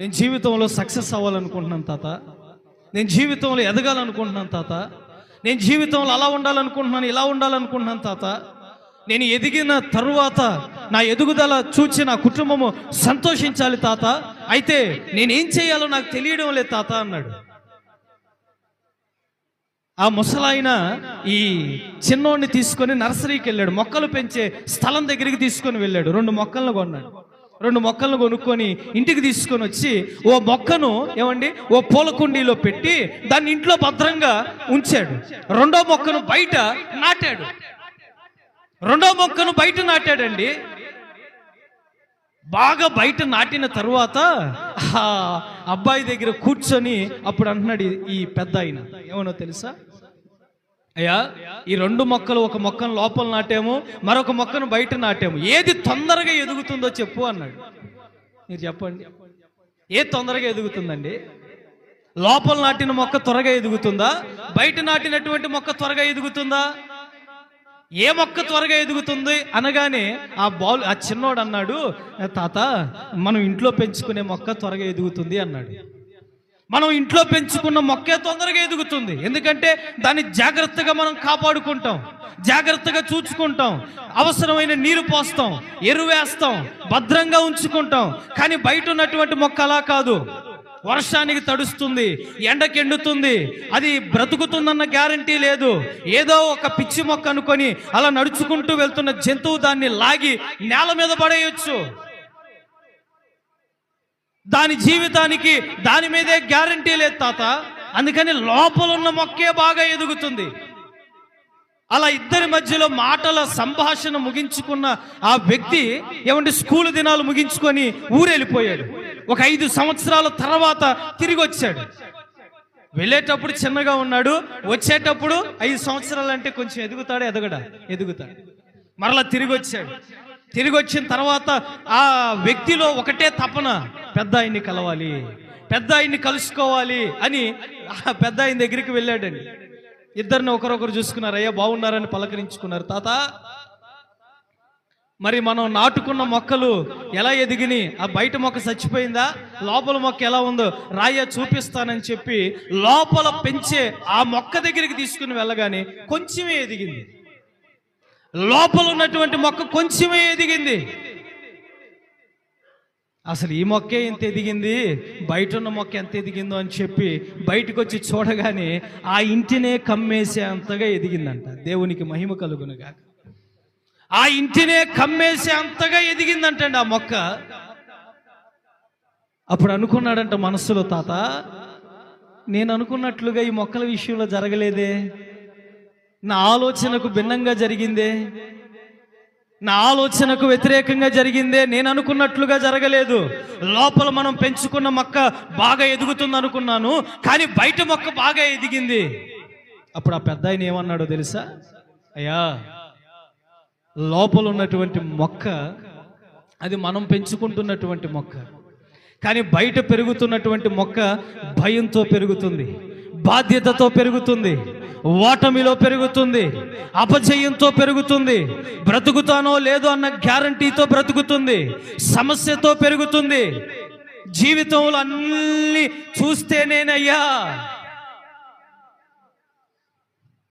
నేను జీవితంలో సక్సెస్ అవ్వాలనుకుంటున్నాను తాత. నేను జీవితంలో ఎదగాలనుకుంటున్నాను తాత. నేను జీవితంలో అలా ఉండాలనుకుంటున్నాను ఇలా ఉండాలనుకుంటున్నాను తాత. నేను ఎదిగిన తరువాత నా ఎదుగుదల చూచి నా కుటుంబము సంతోషించాలి తాత. అయితే నేనేం చేయాలో నాకు తెలియడం లేదు తాత అన్నాడు. ఆ ముసలాయన ఈ చిన్నోడిని తీసుకొని నర్సరీకి వెళ్ళాడు. మొక్కలు పెంచే స్థలం దగ్గరికి తీసుకొని వెళ్ళాడు. రెండు మొక్కలను కొన్నాడు. రెండు మొక్కలను కొనుక్కొని ఇంటికి తీసుకొని వచ్చి ఓ మొక్కను ఏమండి ఓ పూల కుండీలో పెట్టి దాన్ని ఇంట్లో భద్రంగా ఉంచాడు. రెండో మొక్కను బయట నాటాడు. రెండో మొక్కను బయట నాటాడండి. బాగా బయట నాటిన తరువాత అబ్బాయి దగ్గర కూర్చొని అప్పుడు అంటున్నాడు ఈ పెద్ద ఆయన. ఏమనో తెలుసా? అయ్యా ఈ రెండు మొక్కలు ఒక మొక్కను లోపల నాటాము మరొక మొక్కను బయట నాటాము. ఏది తొందరగా ఎదుగుతుందో చెప్పు అన్నాడు. మీరు చెప్పండి. ఏది తొందరగా ఎదుగుతుందండి? లోపల నాటిన మొక్క త్వరగా ఎదుగుతుందా? బయట నాటినటువంటి మొక్క త్వరగా ఎదుగుతుందా? ఏ మొక్క త్వరగా ఎదుగుతుంది అనగానే ఆ బాల్ ఆ చిన్నోడు అన్నాడు తాత మనం ఇంట్లో పెంచుకునే మొక్క త్వరగా ఎదుగుతుంది అన్నాడు. మనం ఇంట్లో పెంచుకున్న మొక్కే తొందరగా ఎదుగుతుంది. ఎందుకంటే దాన్ని జాగ్రత్తగా మనం కాపాడుకుంటాం. జాగ్రత్తగా చూచుకుంటాం. అవసరమైన నీరు పోస్తాం. ఎరువేస్తాం భద్రంగా ఉంచుకుంటాం. కానీ బయట ఉన్నటువంటి మొక్క అలా కాదు. వర్షానికి తడుస్తుంది. ఎండకెండుతుంది అది బ్రతుకుతుందన్న గ్యారంటీ లేదు. ఏదో ఒక పిచ్చి మొక్క అనుకొని అలా నడుచుకుంటూ వెళ్తున్న జంతువు దాన్ని లాగి నేల మీద పడేయచ్చు. దాని జీవితానికి దాని మీదే గ్యారంటీ లేదు తాత. అందుకని లోపల ఉన్న మొక్కే బాగా ఎదుగుతుంది. అలా ఇద్దరి మధ్యలో మాటల సంభాషణ ముగించుకున్న ఆ వ్యక్తి ఏమంటే స్కూల్ దినాలు ముగించుకొని ఊరెళ్ళిపోయాడు. ఒక ఐదు సంవత్సరాల తర్వాత తిరిగి వచ్చాడు వెళ్ళేటప్పుడు చిన్నగా ఉన్నాడు. వచ్చేటప్పుడు ఐదు సంవత్సరాలు అంటే కొంచెం ఎదుగుతాడు ఎదగడా? ఎదుగుతాడు. మరలా తిరిగి వచ్చాడు తిరిగి వచ్చిన తర్వాత ఆ వ్యక్తిలో ఒకటే తపన. పెద్ద ఆయన్ని కలవాలి పెద్ద ఆయన్ని కలుసుకోవాలి అని ఆ పెద్ద ఆయన దగ్గరికి వెళ్ళాడండి. ఇద్దరిని ఒకరొకరు చూసుకున్నారు అయ్యా బాగున్నారని పలకరించుకున్నారు. తాత మరి మనం నాటుకున్న మొక్కలు ఎలా ఎదిగిని? ఆ బయట మొక్క చచ్చిపోయిందా? లోపల మొక్క ఎలా ఉందో రాయ చూపిస్తానని చెప్పి లోపల పెంచే ఆ మొక్క దగ్గరికి తీసుకుని వెళ్ళగానే కొంచెమే ఎదిగింది. లోపల ఉన్నటువంటి మొక్క కొంచెమే ఎదిగింది. అసలు ఈ మొక్కే ఎంత ఎదిగింది? బయట ఉన్న మొక్క ఎంత ఎదిగిందో అని చెప్పి బయటకు వచ్చి చూడగానే ఆ ఇంటినే కమ్మేసే అంతగా ఎదిగిందంట. దేవునికి మహిమ కలుగునుగా ఆ ఇంటినే కమ్మేసే అంతగా ఎదిగిందంటండి ఆ మొక్క. అప్పుడు అనుకున్నాడంట మనస్సులో తాత నేను అనుకున్నట్లుగా ఈ మొక్కల విషయంలో జరగలేదే. నా ఆలోచనకు భిన్నంగా జరిగిందే. నా ఆలోచనకు వ్యతిరేకంగా జరిగిందే నేను అనుకున్నట్లుగా జరగలేదు. లోపల మనం పెంచుకున్న మొక్క బాగా ఎదుగుతుంది అనుకున్నాను కానీ బయట మొక్క బాగా ఎదిగింది. అప్పుడు ఆ పెద్ద ఆయన ఏమన్నాడో తెలుసా? అయ్యా లోపల ఉన్నటువంటి మొక్క అది మనం పెంచుకుంటున్నటువంటి మొక్క కానీ బయట పెరుగుతున్నటువంటి మొక్క భయంతో పెరుగుతుంది బాధ్యతతో పెరుగుతుంది. ఓటమిలో పెరుగుతుంది అపజయంతో పెరుగుతుంది బ్రతుకుతానో లేదో అన్న గ్యారంటీతో బ్రతుకుతుంది సమస్యతో పెరుగుతుంది. జీవితంలో అన్ని చూస్తేనేనయ్యా.